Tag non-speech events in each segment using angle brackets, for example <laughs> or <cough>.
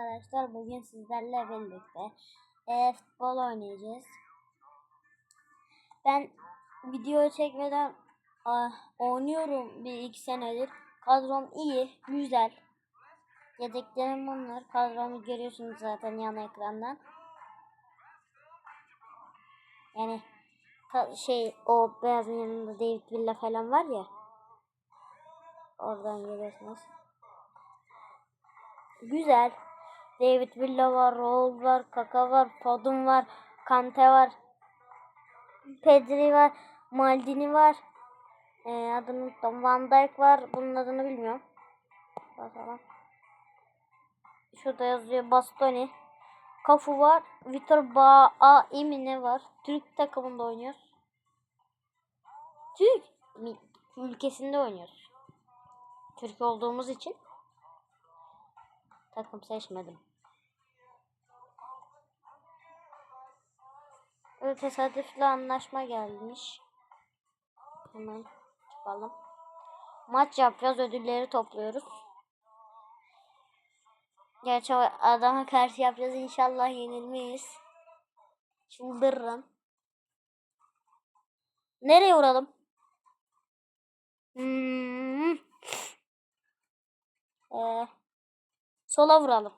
arkadaşlar. Bugün sizlerle birlikte e, futbol oynayacağız. Ben video çekmeden ah, oynuyorum bir iki senedir. Kadrom iyi, güzel. Yedeklerim bunlar. Kadromu görüyorsunuz zaten yan ekrandan. Yani şey o beyazın yanında David Villa falan var ya. Oradan görüyorsunuz. Güzel. David Villa var, Raul var, Kaka var, Foden var, Kante var. Pedri var, Maldini var. Ee, adını unuttum. Van Dijk var. Bunun adını bilmiyorum. Bakalım. Şurada yazıyor Bastoni. Kafu var. Vitor Baai ne var? Türk takımında oynuyoruz. Türk ülkesinde oynuyoruz. Türk olduğumuz için takım seçmedim. Öyle tesadüfle anlaşma gelmiş. Hemen çıkalım. Maç yapacağız. Ödülleri topluyoruz. Gerçi adama karşı yapacağız. İnşallah yenilmeyiz. Çıldırırım. Nereye vuralım? Hmm. Ee, sola vuralım.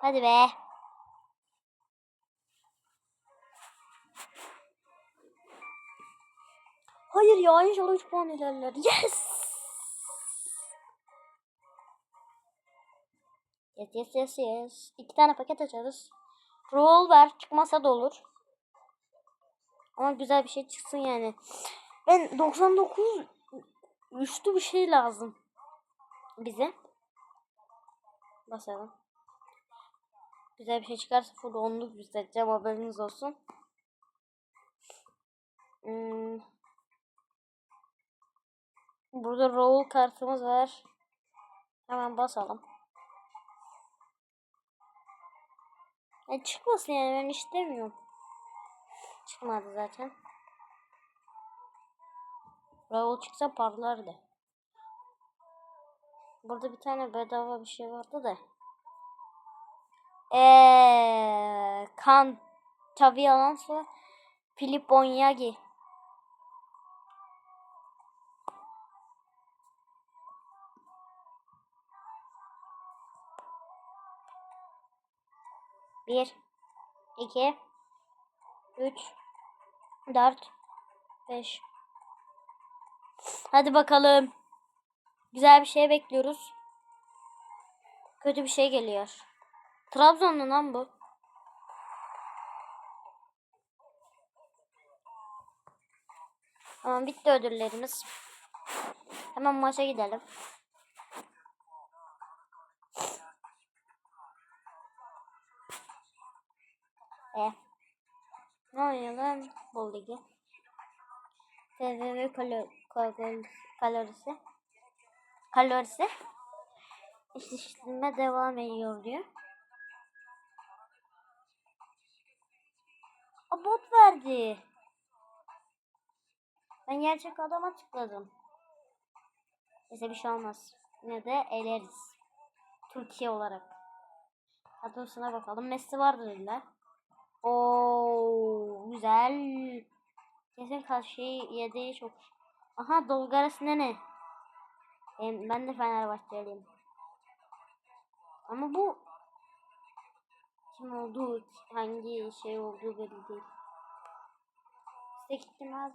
Hadi be. Hayır ya inşallah 3 puan ilerler. Yes! Yes yes yes yes. İki tane paket açarız. Roll ver çıkmasa da olur. Ama güzel bir şey çıksın yani. Ben 99 üstü bir şey lazım bize. Basalım. Güzel bir şey çıkarsa full onluk göstereceğim haberiniz olsun. Hmm. Burada roll kartımız var. Hemen basalım. E çıkmasın yani ben istemiyorum. Çıkmadı zaten. Raul çıksa parlardı. Burada bir tane bedava bir şey vardı da. Eee kan tabi Alonso Filip Onyagi. Bir, iki, üç, dört, beş. Hadi bakalım. Güzel bir şey bekliyoruz. Kötü bir şey geliyor. Trabzonlu lan bu. Tamam bitti ödüllerimiz. Hemen maça gidelim. E. Ne lan bu ligi? TVV kalor kalor kalorisi. Kalorisi. Eşleştirme devam ediyor diyor. A bot verdi. Ben gerçek adama tıkladım. Neyse bir şey olmaz. Yine de eleriz. Türkiye olarak. Kadrosuna bakalım. Messi vardı dediler. Oo güzel. Kesin karşı yedeği çok. Aha Dolgaras ne? Ben, ben de Fenerbahçeliyim. Ama bu kim olduğu, hangi şey olduğu belli değil. Tek ihtimal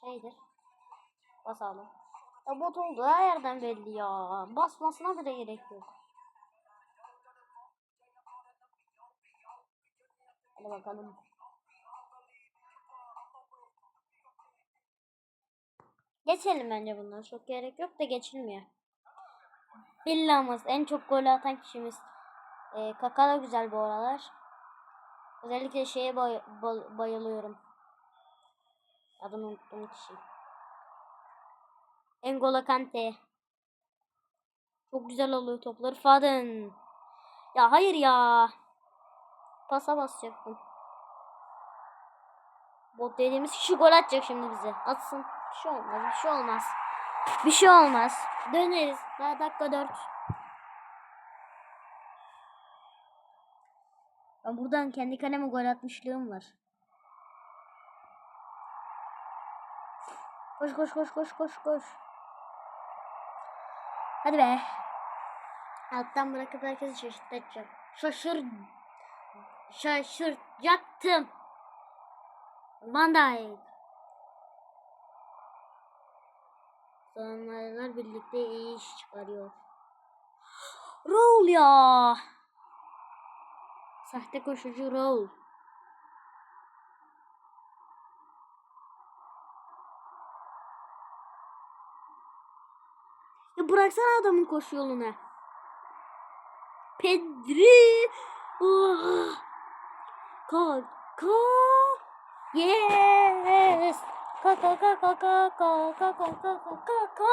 şeydir. Basalım. Ya bot oldu her yerden belli ya. Basmasına bile gerek yok. Hadi bakalım. Geçelim bence bunları. Çok gerek yok da geçilmiyor. Villamız en çok gol atan kişimiz. Ee, Kaka da güzel bu aralar. Özellikle şeye bay, bay- bayılıyorum. Adını unuttum kişi. N'Golo Kante. Çok güzel oluyor topları. Foden. Ya hayır ya. Pasa basacaktım. Bot dediğimiz kişi gol atacak şimdi bize. Atsın. Bir şey olmaz. Bir şey olmaz. Bir şey olmaz. Döneriz. Daha dakika 4. Ben buradan kendi kaleme gol atmışlığım var. Koş koş koş koş koş koş. Hadi be. Alttan bırakıp herkesi şaşırtacağım. Şaşır. Şaşırtacaktım. Van Dijk. Sonralar birlikte iyi iş çıkarıyor. Roll ya. Sahte koşucu Roll. Ya bıraksana adamın koşu yoluna. Pedri. Oh. Kaka. Yes. Kaka kaka kaka kaka kaka kaka.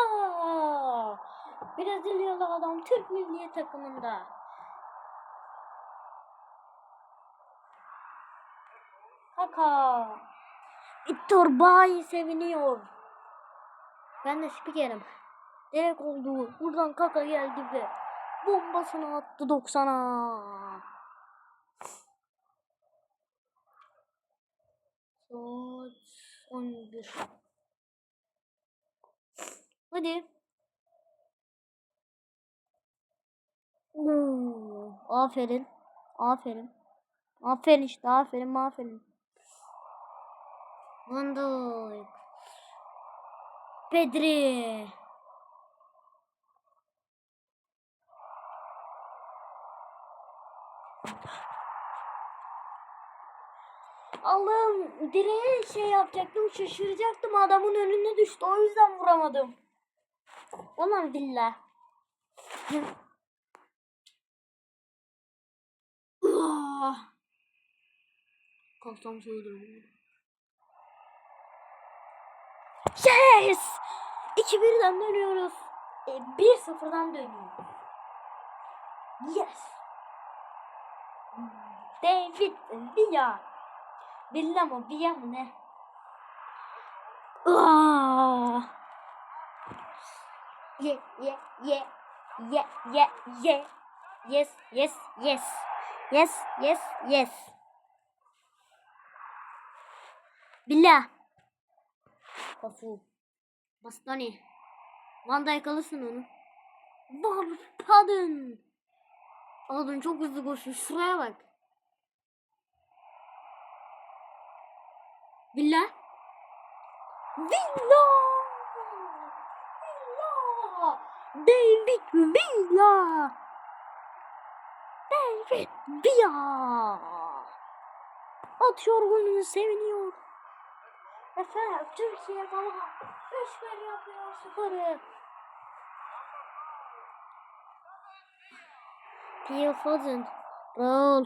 Brezilyalı adam Türk milli takımında. Kaka. Victor Bay seviniyor. Ben de spikerim. Direkt oldu. Buradan kaka geldi ve bombasını attı 90'a. 11. Hadi. Oo, aferin. Aferin. Aferin işte aferin aferin. Van. Pedri. Allah'ım direğe şey yapacaktım şaşıracaktım adamın önüne düştü o yüzden vuramadım. Ulan billah. Ah. Kalksam söyledim. Yes! 2-1'den dönüyoruz. E, 1-0'dan dönüyoruz. Yes! David Villa. Villa mı? Villa mı ne? Aa! Ye ye ye ye ye ye. Yes yes yes. Yes yes yes. Villa Kafu Bastani Van Dijk alırsın onu. Bob Padden Adın çok hızlı koşuyor şuraya bak Villa. Villa. Villa. David Villa. David Villa. Atıyor golünü seviniyor. Efendim Türkiye baba Üç bir yapıyor sıfırı. Phil Foden Raul.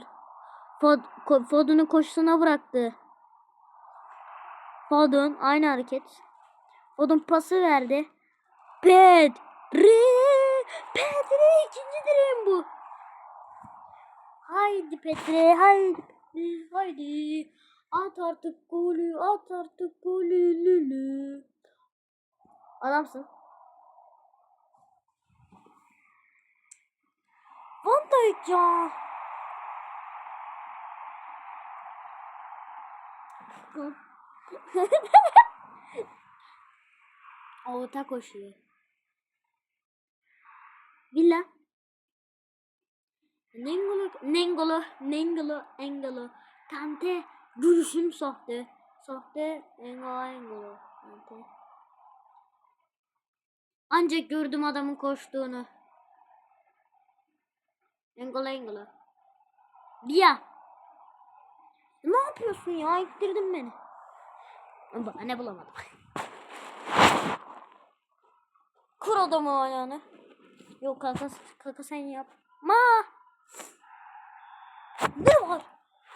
Fod Ko- Foden'ı koşusuna bıraktı Foden aynı hareket. Foden pası verdi. Pedri. Pedri ikinci direğim bu. Haydi Pedri haydi Pedri haydi. At artık golü at artık golü lülü. Adamsın. Van Dijk ya. Orta koşuyor. Villa. Nengolo, Nengolo, Nengolo, Engolo. Kante, duruşum sahte. Sahte, Engolo, Engolo. Kante. Ancak gördüm adamın koştuğunu. Engolo, Engolo. Villa. Ne yapıyorsun ya? İttirdin beni. Bana ne bulamadım. <laughs> Kur adamı ayağını. Yok kaka, kaka sen yap. Ma. Ne var?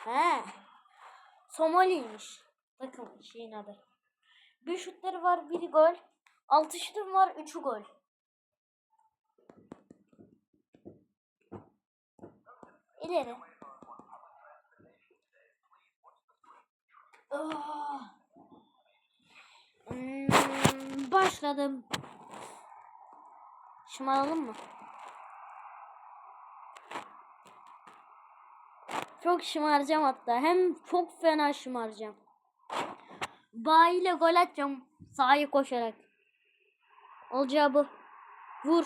He. Somaliymiş. Bakın şeyin adı. Bir şutları var, biri gol. Altı şutum var, üçü gol. İleri. Ah. Hmm, başladım. Şımaralım mı? Çok şımaracağım hatta. Hem çok fena şımaracağım. Bayi ile gol atacağım. Sahaya koşarak. Olacağı bu. Vur.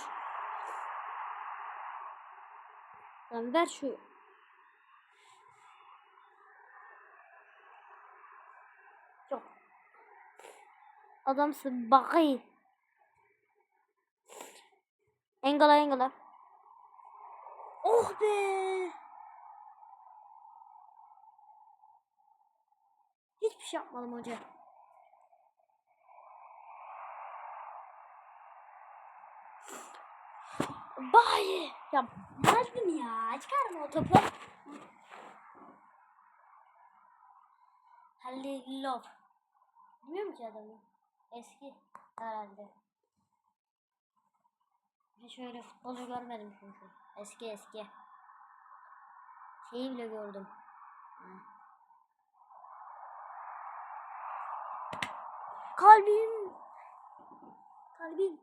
Lan ver şu. Çok. Adamsın bakayım. Engala engala. Oh be. Hiçbir şey yapmadım hoca. Bayi. Ya Mervin ya. Çıkarma o topu. Halilov. Bilmiyorum ki adamı. Eski herhalde. Hiç öyle futbolcu görmedim çünkü. Eski eski. Şeyi bile gördüm. Ha. Kalbim. Kalbim.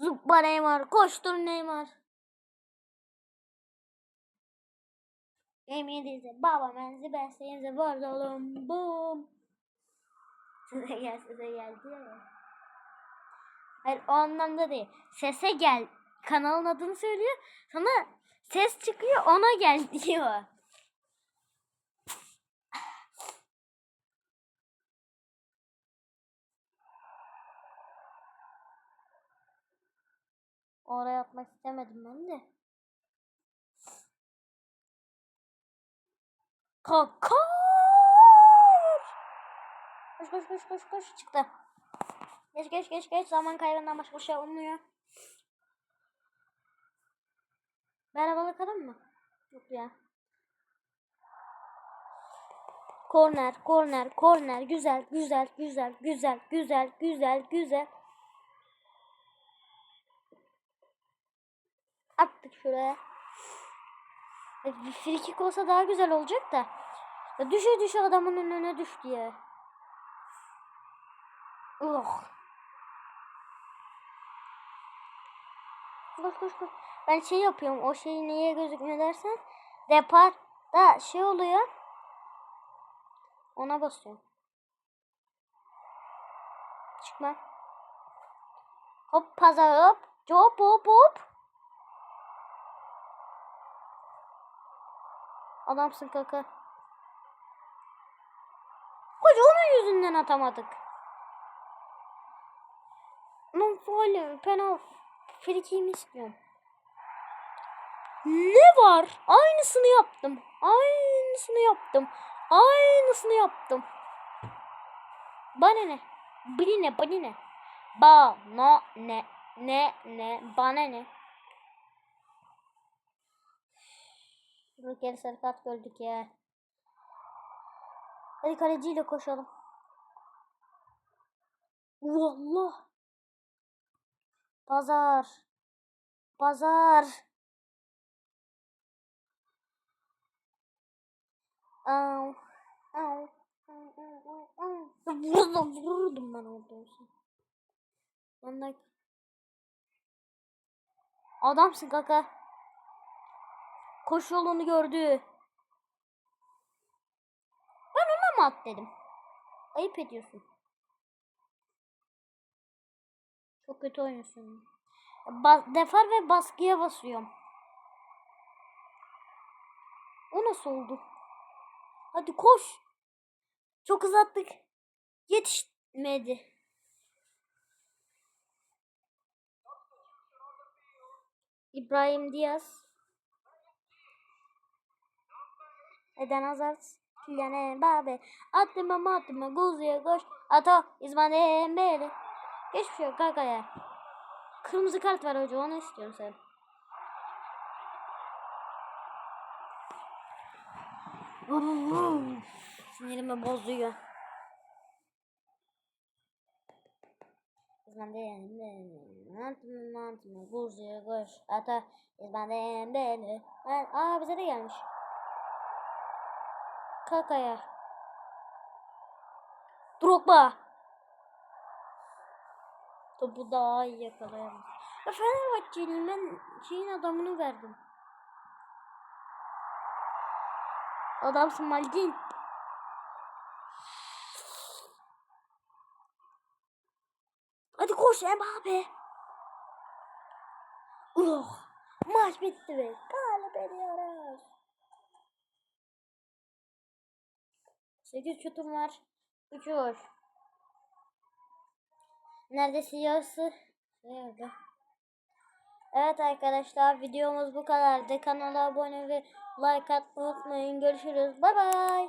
Zıpla Neymar. Koştur Neymar. Yemin ederim baba menzi ben senin burada oğlum. Bum. Size gel size geldi ya. Hayır o anlamda değil. Sese gel. Kanalın adını söylüyor. Sana ses çıkıyor ona gel <laughs> diyor. Oraya atmak istemedim ben de. Kakar! Koş koş koş koş koş çıktı. Geç geç geç geç zaman kaybından başka bir şey olmuyor. Merhaba bakalım mı? Yok ya. Korner, korner, korner. Güzel, güzel, güzel, güzel, güzel, güzel, güzel. Attık şuraya. E, Bir frikik olsa daha güzel olacak da. Düşe düşe adamın önüne düştü ya. Oh. Koş koş koş. Ben şey yapıyorum. O şey neye gözükmüyor dersen. Depar da şey oluyor. Ona basıyorum. Çıkma. Hop pazar hop. Hop hop hop. Adamsın kaka. Koca onun yüzünden atamadık. Lan faul, penal, frikiğimi istiyorum. Ne var? Aynısını yaptım. Aynısını yaptım. Aynısını yaptım. Bana ne? Bana ne? Bana ne? Ba, no, ne? Ne, ne? Bana ne? Bir kere sarı kart gördük ya. Hadi kaleciyle koşalım. Wallah. Pazar. Pazar. Au. Au. Vurdum, vurdum ben orada olsun. Ondan... Adamsın kaka. Koşu yolunu gördü. Ben ona mı at dedim. Ayıp ediyorsun. Çok kötü oynuyorsun. Ba defar ve baskıya basıyorum. O nasıl oldu? Hadi koş. Çok uzattık. Yetişmedi. İbrahim Diaz. Eden Hazard. Kylian Mbappe. Atma atma Guzi'ye koş. Ato İsmail Dembele. Hiçbir şey yok kanka ya. Kırmızı kart var hoca onu istiyorum sen. Sinirimi bozuyor. İsmail Dembele. Atma atma Guzi'ye koş. Ato İsmail Dembele. Aa bize de gelmiş. Kakaya. Drogba. Topu daha iyi yakalayamaz. Ya Fenerbahçeliyim ben şeyin adamını verdim. Adamsın Maldin. Hadi koş Mbappe. Oh, maç bitti be. Galip ediyoruz. 8 şutum var. 3'ü var. Neredeyse yarısı. Nerede? Evet arkadaşlar videomuz bu kadardı. Kanala abone ve like atmayı unutmayın. Görüşürüz. Bay bay.